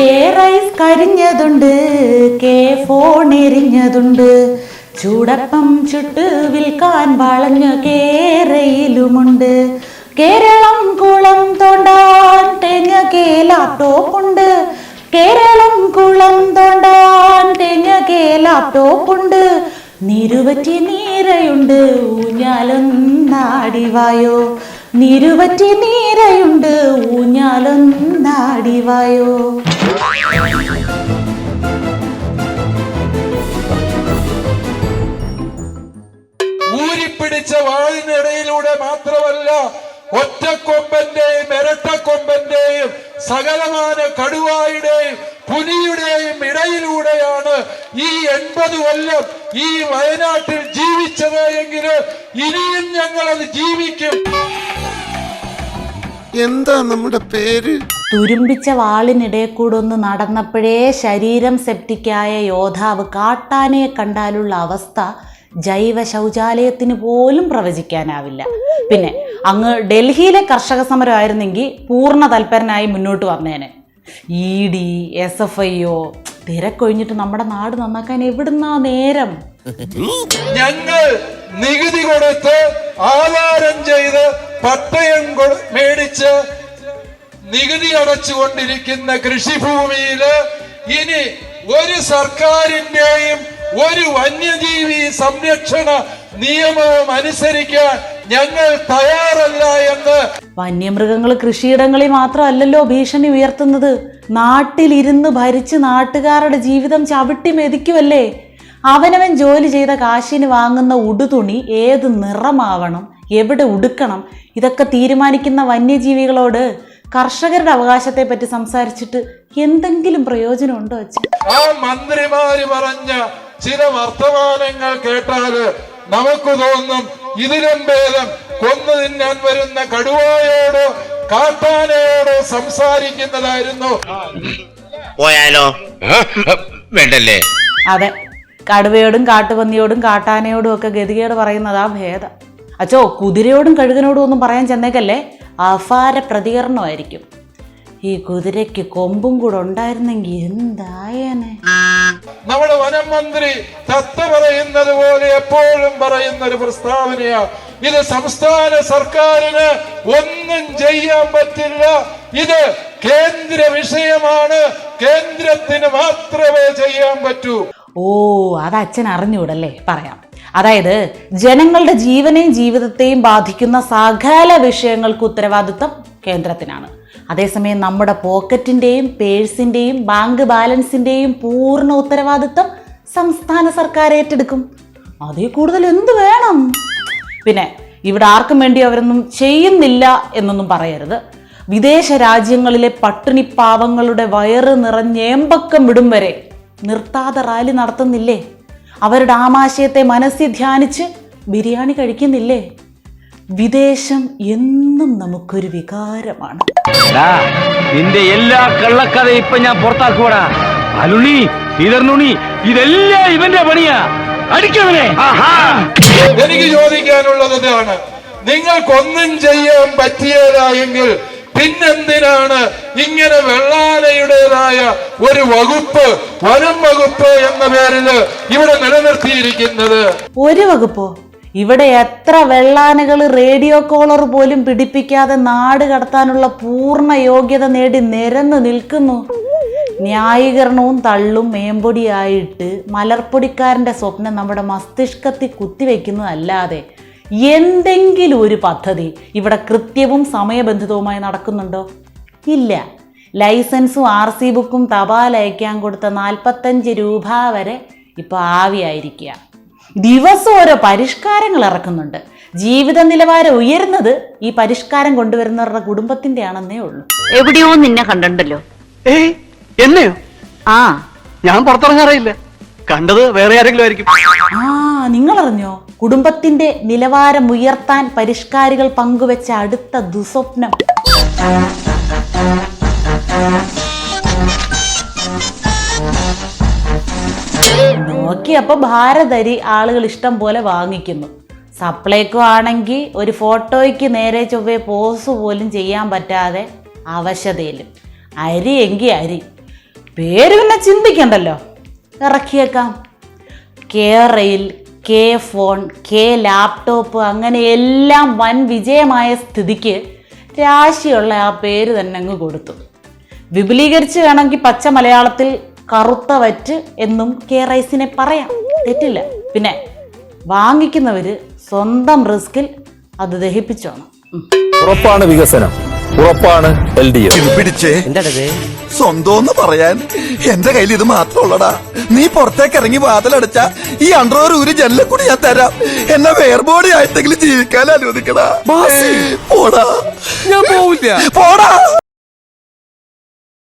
K rice കരിഞ്ഞതുണ്ട് K phone എരിഞ്ഞതുണ്ട്. ചൂടപ്പം ചുട്ട് വിൽക്കാൻ വളഞ്ഞ കേരയിലുമുണ്ട്. കേരളം കുളം തോണ്ടാൻ തെങ്ങ കേ ലാപ്ടോപ്പുണ്ട് കേരളം കുളം തോണ്ടാൻ തെങ്ങ കേ ലാപ്ടോപ്പുണ്ട് നിരുവറ്റി നീരയുണ്ട് ഊഞ്ഞാലൊന്നാടിവായോ നിരുവറ്റി നീരയുണ്ട് ഊഞ്ഞാലൊന്നാടിവായോ ഊരിപ്പിടിച്ച വാളിനിടയിലൂടെ മാത്രമല്ല ഒറ്റക്കൊമ്പന്റെയും ഇരട്ടക്കൊമ്പന്റെയും സകലമാന കടുവായുടെയും പുലിയുടെയും ഇടയിലൂടെയാണ് ഈ എൺപത് കൊല്ലം ഈ വയനാട്ടിൽ ജീവിച്ചത് എങ്കിൽ ഇനിയും ജീവിക്കും. എന്താ നമ്മുടെ പേര്? തുരുമ്പിച്ച വാളിനിടെ കൂടൊന്ന് നടന്നപ്പോഴേ ശരീരം സെപ്റ്റിക്കായ യോദ്ധാവ് കാട്ടാനയെ കണ്ടാലുള്ള അവസ്ഥ ജൈവ ശൗചാലയത്തിന് പോലും പ്രവചിക്കാനാവില്ല. പിന്നെ അങ്ങ് ഡൽഹിയിലെ കർഷക സമരമായിരുന്നെങ്കിൽ പൂർണ തൽപരനായി മുന്നോട്ട് വന്നേനെ. E D S F I O തിരക്കൊഴിഞ്ഞിട്ട് നമ്മുടെ നാട് നന്നാക്കാൻ എവിടുന്നാ നേരം? ഞങ്ങൾ നികുതി കൊടുത്ത് ആധാരം ചെയ്ത് പട്ടയം മേടിച്ച് നികുതി അടച്ചുകൊണ്ടിരിക്കുന്ന കൃഷിഭൂമിയിൽ ഇനി ഒരു സർക്കാരിന്റെയും ഒരു വന്യജീവി സംരക്ഷണ നിയമവും അനുസരിക്കാൻ ഞങ്ങൾ തയ്യാറല്ല എന്ന് വന്യമൃഗങ്ങൾ കൃഷിയിടങ്ങളിൽ മാത്രമല്ലല്ലോ ഭീഷണി ഉയർത്തുന്നത്. നാട്ടിലിരുന്ന് ഭരിച്ച് നാട്ടുകാരുടെ ജീവിതം ചവിട്ടി മെതിക്കുമല്ലേ അവനവൻ ജോലി ചെയ്ത കാശിന് വാങ്ങുന്ന ഉടുതുണി ഏത് നിറമാവണം? എവിടെ ഉടുക്കണം? ഇതൊക്കെ തീരുമാനിക്കുന്ന വന്യജീവികളോട് കർഷകരുടെ അവകാശത്തെ പറ്റി സംസാരിച്ചിട്ട് എന്തെങ്കിലും പ്രയോജനം ഉണ്ടോ ആ മന്ത്രിമാര് പറഞ്ഞ ചില വർത്തമാനങ്ങൾ കേട്ടാൽ നമുക്ക് തോന്നും ഇതിലും ഭേദം. കൊന്നു തിന്നാൻ വരുന്ന കടുവായോടോ കാട്ടാനയോടോ സംസാരിക്കുന്നതായിരുന്നു. പോയാലോ? വേണ്ടല്ലേ? അതെ. കടുവയോടും കാട്ടുപന്നിയോടും കാട്ടാനയോടും ഒക്കെ ഗതികേട് പറയുന്നതാ ഭേദം. അച്ചോ കുതിരയോടും കഴുകനോടും ഒന്നും പറയാൻ ചെന്നേക്കല്ലേ? അപാര പ്രതികരണമായിരിക്കും. ഈ കുതിരയ്ക്ക് കൊമ്പും കൂടെ ഉണ്ടായിരുന്നെങ്കിൽ എന്തായനെ? നമ്മുടെ വനം മന്ത്രി തത്ത പറയുന്നത് പോലെ എപ്പോഴും പറയുന്ന ഒരു പ്രസ്താവനയാ. ഇത് സംസ്ഥാന സർക്കാരിന് ഒന്നും ചെയ്യാൻ പറ്റില്ല. ഇത് കേന്ദ്ര വിഷയമാണ്. കേന്ദ്രത്തിന് മാത്രമേ ചെയ്യാൻ പറ്റൂ. ഓ അത് അച്ഛൻ അറിഞ്ഞൂടല്ലേ പറയാം. അതായത് ജനങ്ങളുടെ ജീവനെയും ജീവിതത്തെയും ബാധിക്കുന്ന സകല വിഷയങ്ങൾക്ക് ഉത്തരവാദിത്വം കേന്ദ്രത്തിനാണ്. അതേസമയം നമ്മുടെ പോക്കറ്റിന്റെയും പേഴ്സിന്റെയും ബാങ്ക് ബാലൻസിന്റെയും പൂർണ ഉത്തരവാദിത്വം സംസ്ഥാന സർക്കാർ ഏറ്റെടുക്കും. അതിൽ കൂടുതൽ എന്ത് വേണം? പിന്നെ ഇവിടെ ആർക്കും വേണ്ടി അവരൊന്നും ചെയ്യുന്നില്ല എന്നൊന്നും പറയരുത്. വിദേശ രാജ്യങ്ങളിലെ പട്ടിണി പാവങ്ങളുടെ വയറ് നിറഞ്ഞേമ്പക്കം വിടും വരെ നിർത്താതെ റാലി നടത്തുന്നില്ലേ? അവരുടെ ആമാശയത്തെ മനസ്സിൽ ധ്യാനിച്ച് ബിരിയാണി കഴിക്കുന്നില്ലേ? വിദേശം എന്നും നമുക്കൊരു വികാരമാണ്. നിന്റെ എല്ലാ കള്ളക്കഥ ഇപ്പൊ ഞാൻ പുറത്താക്കുവാടാ. അലുണി ശ്രീധരനുണി ഇതെല്ലാം ഇവന്റെ പണിയാ. അടിക്കവനെ. എനിക്ക് ചോദിക്കാനുള്ളത് ഇതാണ്. നിങ്ങൾക്കൊന്നും ചെയ്യാൻ പറ്റിയല്ല എങ്കിൽ പിന്നെന്തിനാണ് ഇങ്ങനെ വെള്ളാലയുടേതായ ഒരു വകുപ്പ് വനം വകുപ്പ് എന്ന പേരിൽ ഇവിടെ നിലനിർത്തിയിരിക്കുന്നത്? ഒരു വകുപ്പോ? ഇവിടെ എത്ര വെള്ളാനകൾ റേഡിയോ കോളർ പോലും പിടിപ്പിക്കാതെ നാട് കടത്താനുള്ള പൂർണ യോഗ്യത നേടി നിരന്നു നിൽക്കുന്നു. ന്യായീകരണവും തള്ളും മേമ്പൊടിയായിട്ട് മലർപ്പൊടിക്കാരന്റെ സ്വപ്നം നമ്മുടെ മസ്തിഷ്കത്തിൽ കുത്തിവെക്കുന്നതല്ലാതെ എന്തെങ്കിലും ഒരു പദ്ധതി ഇവിടെ കൃത്യവും സമയബന്ധിതവുമായി നടക്കുന്നുണ്ടോ? ഇല്ല. ലൈസൻസും ആർ സി ബുക്കും തപാൽ അയക്കാൻ കൊടുത്ത നാൽപ്പത്തഞ്ച് രൂപ വരെ ഇപ്പോൾ ആവിയായിരിക്കുക. ദിവസം ഓരോ പരിഷ്കാരങ്ങൾ ഇറക്കുന്നുണ്ട്. ജീവിത നിലവാരം ഉയരുന്നത് ഈ പരിഷ്കാരം കൊണ്ടുവരുന്നവരുടെ കുടുംബത്തിന്റെ ആണെന്നേ ഉള്ളൂ. എവിടെയോ നിന്നെ കണ്ടല്ലോ എന്നെയോ? ആ. ഞാൻ പുറത്തിറങ്ങാറില്ല കണ്ടത് വേറെ ആരെങ്കിലും ആയിരിക്കും. ആ നിങ്ങളറിഞ്ഞോ? കുടുംബത്തിന്റെ നിലവാരം ഉയർത്താൻ പരിഷ്കാരികൾ പങ്കുവെച്ച അടുത്ത ദുസ്വപ്നം. നോക്കിയപ്പോ ഭാരതരി ആളുകൾ ഇഷ്ടം പോലെ വാങ്ങിക്കുന്നു. സപ്ലൈക്കോ ആണെങ്കിൽ ഒരു ഫോട്ടോയ്ക്ക് നേരെ ചൊവ്വേ പോസ് പോലും ചെയ്യാൻ പറ്റാതെ അവശതയിലും. അരി എങ്കിൽ അരി. പേര് പിന്നെ ചിന്തിക്കണ്ടല്ലോ. ഇറക്കിയേക്കാം. K rail K phone K laptop അങ്ങനെ എല്ലാം വൻ വിജയമായ സ്ഥിതിക്ക് രാശിയുള്ള ആ പേര് തന്നെ അങ്ങ് കൊടുത്തു. വിപുലീകരിച്ച് വേണമെങ്കിൽ പച്ച മലയാളത്തിൽ കറുത്ത വറ്റ് എന്നും കെ റൈസിനെ പറയാം. തെറ്റില്ല. പിന്നെ വാങ്ങിക്കുന്നവര് സ്വന്തം റിസ്കിൽ അത് ദഹിപ്പിച്ചോണം. ഉറപ്പാണ് വികസനം. ഉറപ്പാണ് എൽ ഡി എഫ്. പിടിച്ചേ. സ്വന്തം പറയാൻ. എന്റെ കയ്യിൽ ഇത് മാത്രമുള്ളടാ. നീ പുറത്തേക്ക് ഇറങ്ങി വാതിലടച്ച ഈ അണ്ടർവെയർ ഒരു ജനലിൽ കൂടി ഞാൻ തരാം. എന്നെ വേർബോഡി ആയിട്ടെങ്കിലും ജീവിക്കാൻ അനുവദിക്കടാ. പോടാ. ഞാൻ പോവില്ല. പോടാ.